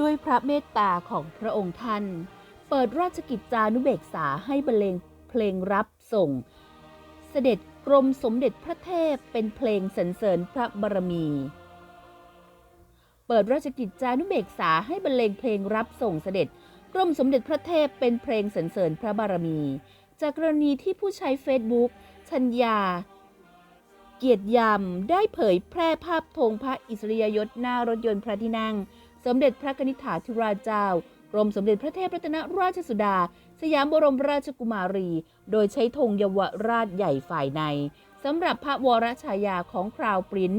ด้วยพระเมตตาของพระองค์ท่าน เปิดราชกิจจานุเบกษาให้บรรเลงเพลงรับส่ง เสด็จกรมสมเด็จพระเทพเป็นเพลงสรรเสริญพระบารมี เปิดราชกิจจานุเบกษาให้บรรเลงเพลงรับส่งเสด็จกรมสมเด็จพระเทพเป็นเพลงสรรเสริญพระบารมี จากกรณีที่ผู้ใช้เฟซบุ๊กชัญญา เกียรติยำได้เผยแพร่ภาพธงพระอิสริยยศหน้ารถยนต์พระที่นั่ง สมเด็จพระนิษฐาธิราชเจ้ากรมสมเด็จพระเทพรัตนราชสุดา สยามบรมราชกุมารี โดยใช้ธงเยาวราชใหญ่ฝ่ายในสำหรับพระวรชายาของคราวปริ้น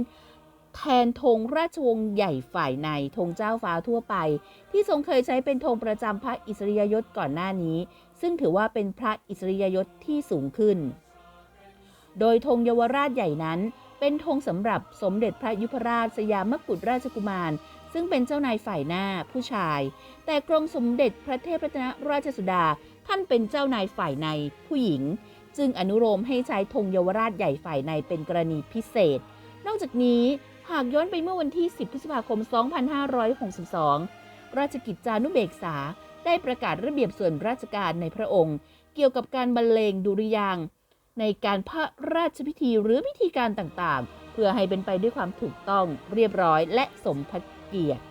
แทนธงราชวงศ์ใหญ่ฝ่ายในธงเจ้าฟ้าทั่วไป ที่ทรงเคยใช้เป็นธงประจำพระอิสริยยศก่อนหน้านี้ ซึ่งถือว่าเป็นพระอิสริยยศที่สูงขึ้น โดยธงเยาวราชใหญ่นั้น เป็นธงสำหรับสมเด็จพระยุพราชสยามกุฎราชกุมาร ซึ่งเป็นเจ้านายฝ่ายหน้าผู้ชาย แต่กรมสมเด็จพระเทพรัตนราชสุดาท่านเป็นเจ้านายฝ่ายในผู้หญิง จึงอนุโลมให้ใช้ธงเยาวราชใหญ่ฝ่ายในเป็นกรณีพิเศษ นอกจากนี้หากย้อนไปเมื่อวันที่ 10 พฤษภาคม 2562 ราชกิจจานุเบกษาได้ประกาศระเบียบส่วนราชการในพระองค์ เกี่ยวกับการบรรเลงดุริยาง ในการพระราชพิธีหรือพิธีการต่างๆ เพื่อให้เป็นไปด้วยความถูกต้องเรียบร้อยและสมพระเกียรติ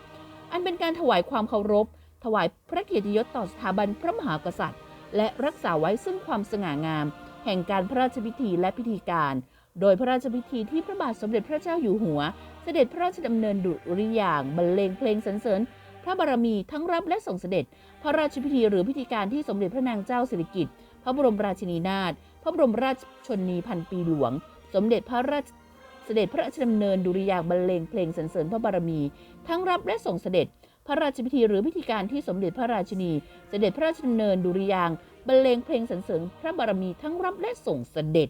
อันเป็นการถวายความเคารพ ถวายพระเกียรติยศต่อสถาบันพระมหากษัตริย์ และรักษาไว้ซึ่งความสง่างาม แห่งการพระราชพิธีและพิธีการ โดยพระราชพิธีที่พระบาทสมเด็จพระเจ้าอยู่หัว เสด็จพระราชดำเนินดุริยางบรรเลงเพลงสรรเสริญพระบารมีทั้งรับและส่งเสด็จ พระราชพิธีหรือพิธีการที่สมเด็จพระนางเจ้าสิริกิติ์พระบรมราชินีนาถ ระบรมราชชนนีพันปีหลวง สมเด็จพระราชเสด็จพระราชดำเนินดุริยางบรรเลงเพลงสรรเสริญพระบารมี ทั้งรับและส่งเสด็จ พระราชพิธีหรือพิธีการที่สมเด็จพระราชินี เสด็จพระราชดำเนินดุริยางบรรเลงเพลงสรรเสริญพระบารมีทั้งรับและส่งเสด็จ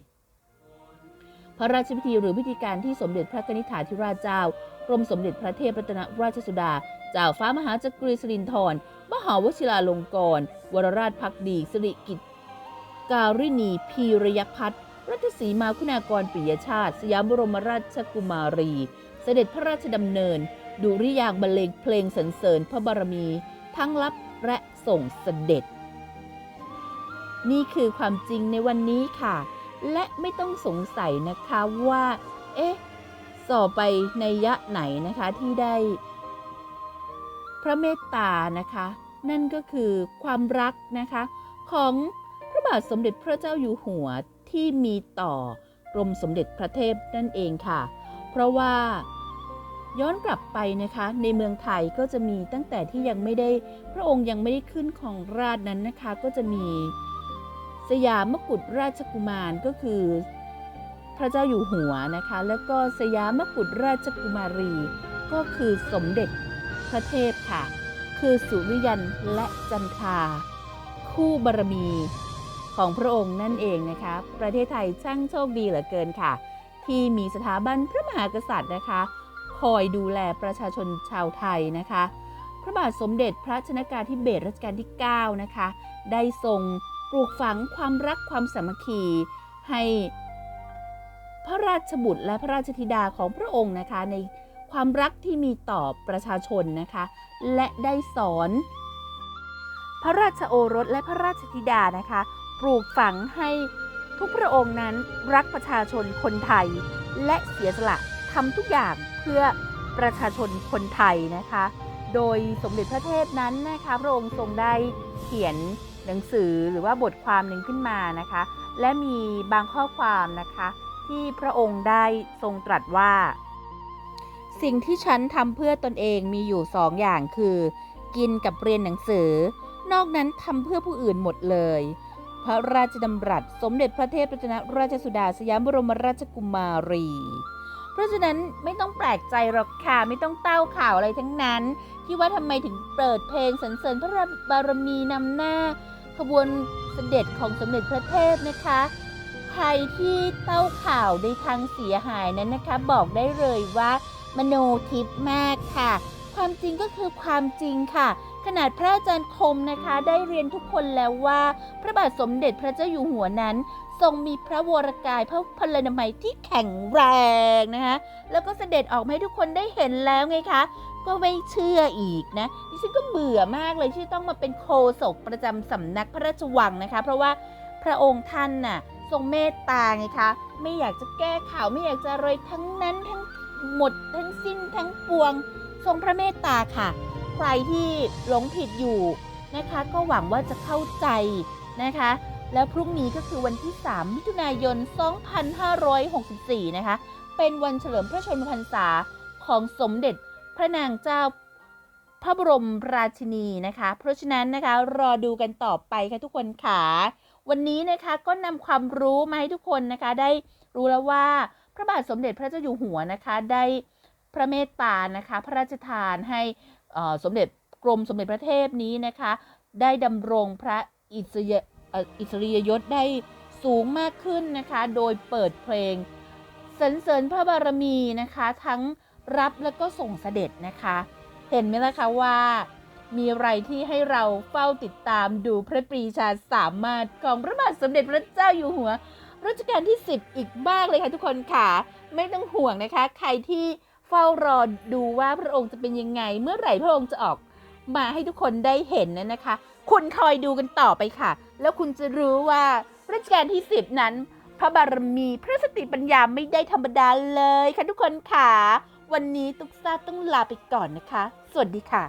พระราชพิธีหรือพิธีการที่สมเด็จพระกนิษฐาธิราชเจ้ากรมสมเด็จพระเทพรัตนราชสุดา เจ้าฟ้ามหาจักรีสิรินธรมหาวชิราลงกรณ์วรราชพักดีสิริกิต การินีพีรยพัฒน์รัตสีมาคุณากรปิยชาติ สยามบรมราชกุมารี เสด็จพระราชดำเนิน ดุริยางบรรเลงเพลงสรรเสริญพระบารมี ทั้งรับและส่งเสด็จ นี่คือความจริงในวันนี้ค่ะ และไม่ต้องสงสัยนะคะว่า เอ๊ะต่อไปในยะไหนนะคะที่ได้ พระเมตตานะคะ นั่นก็คือความรักนะคะของ พระบาทสมเด็จพระเจ้าอยู่หัวที่มีต่อกรมสมเด็จพระเทพนั่นเองค่ะ เพราะว่าย้อนกลับไปนะคะในเมืองไทยก็จะมีตั้งแต่ที่ยังไม่ได้พระองค์ยังไม่ได้ขึ้นของราชนั้นนะคะ ก็จะมีสยามกุฎราชกุมารก็คือพระเจ้าอยู่หัวนะคะ แล้วก็สยามกุฎราชกุมารี ก็คือสมเด็จพระเทพค่ะ คือสุริยันและจันทราคู่บารมี ของพระองค์นั่นเองนะคะ ประเทศไทยช่างโชคดีเหลือเกินค่ะ ที่มีสถาบันพระมหากษัตริย์นะคะ คอยดูแลประชาชนชาวไทยนะคะ พระบาทสมเด็จพระชนกาธิเบศรรัชกาลที่ 9 นะคะ ได้ทรงปลูกฝังความรักความสามัคคี ให้พระราชบุตรและพระราชธิดาของพระองค์นะคะ ในความรักที่มีต่อประชาชนนะคะ และได้สอน พระราชโอรสและพระราชธิดานะคะ ปลูกฝังให้ทุกพระองค์นั้นรักประชาชนคนไทย และเสียสละทำทุกอย่างเพื่อประชาชนคนไทยนะคะ โดยสมเด็จพระเทพนั้นนะคะพระองค์ทรงได้เขียนหนังสือหรือว่าบทความหนึ่งขึ้นมานะคะ และมีบางข้อความนะคะ ที่พระองค์ได้ทรงตรัสว่า สิ่งที่ฉันทำเพื่อตนเองมีอยู่สองอย่างคือ กินกับเรียนหนังสือ นอกนั้นทำเพื่อผู้อื่นหมดเลย พระราชดำรัส สมเด็จพระเทพรัตนราชสุดาสยามบรมราชกุมารี เพราะฉะนั้นไม่ต้องแปลกใจหรอกค่ะ ไม่ต้องเต้าข่าวอะไรทั้งนั้น ที่ว่าทำไมถึงเปิดเพลงสรรเสริญพระบารมีนำหน้า ขบวนเสด็จของสมเด็จพระเทพนะคะใครที่เต้าข่าวในทางเสียหายนั้นนะคะ บอกได้เลยว่ามโนทิพย์มากค่ะ ความจริงก็คือความจริงค่ะ ขนาดพระอาจารย์คมนะคะได้เรียนทุกคนแล้วว่า พระบาทสมเด็จพระเจ้าอยู่หัวนั้น ทรงมีพระวรกายพระพลนามัยที่แข็งแรงนะคะแล้วก็เสด็จออกมาให้ทุกคนได้เห็นแล้วไงคะก็ไม่เชื่ออีกนะดิฉันก็เบื่อมากเลยที่ต้องมาเป็นโคศกประจำสำนักพระราชวังนะคะ เพราะว่าพระองค์ท่านน่ะทรงเมตตาไงคะ ไม่อยากจะแก้ข่าวไม่อยากจะอะไรทั้งนั้นทั้งหมดทั้งสิ้นทั้งปวง ทรงพระเมตตาค่ะ ใครที่หลงผิดอยู่นะคะ ก็หวังว่าจะเข้าใจนะคะ แล้วพรุ่งนี้ก็คือวันที่ 3 มิถุนายน 2564 นะคะ เป็นวันเฉลิมพระชนมพรรษาของสมเด็จพระนางเจ้าพระบรมราชินีนะคะ เพราะฉะนั้นนะคะรอดูกันต่อไปค่ะทุกคนค่ะ วันนี้นะคะก็นำความรู้มาให้ทุกคนนะคะ ได้รู้แล้วว่าพระบาทสมเด็จพระเจ้าอยู่หัวนะคะ ได้ พระเมตตานะคะ พระราชทานให้สมเด็จกรมสมเด็จพระเทพนี้นะคะ ได้ดำรงพระอิสริยอิสริยยศได้สูงมากขึ้นนะคะ โดยเปิดเพลงสรรเสริญพระบารมีนะคะ ทั้งรับแล้วก็ส่งเสด็จนะคะ เห็นไหมล่ะคะว่ามีอะไรที่ให้เราเฝ้าติดตามดูพระปรีชาสามารถของพระบาทสมเด็จพระเจ้าอยู่หัวรัชกาลที่ 10 อีกมากเลยค่ะทุกคนค่ะ ไม่ต้องห่วงนะคะ ใครที่ เฝ้ารอดูว่าพระองค์จะเป็นยังไง เมื่อไหร่พระองค์จะออกมาให้ทุกคนได้เห็นนะนะคะ คุณคอยดูกันต่อไปค่ะ แล้วคุณจะรู้ว่ารัชกาลที่ 10 นั้น พระบารมีพระสติปัญญาไม่ได้ธรรมดาเลยค่ะทุกคนค่ะ วันนี้ตุ๊กซาต้องลาไปก่อนนะคะ สวัสดีค่ะ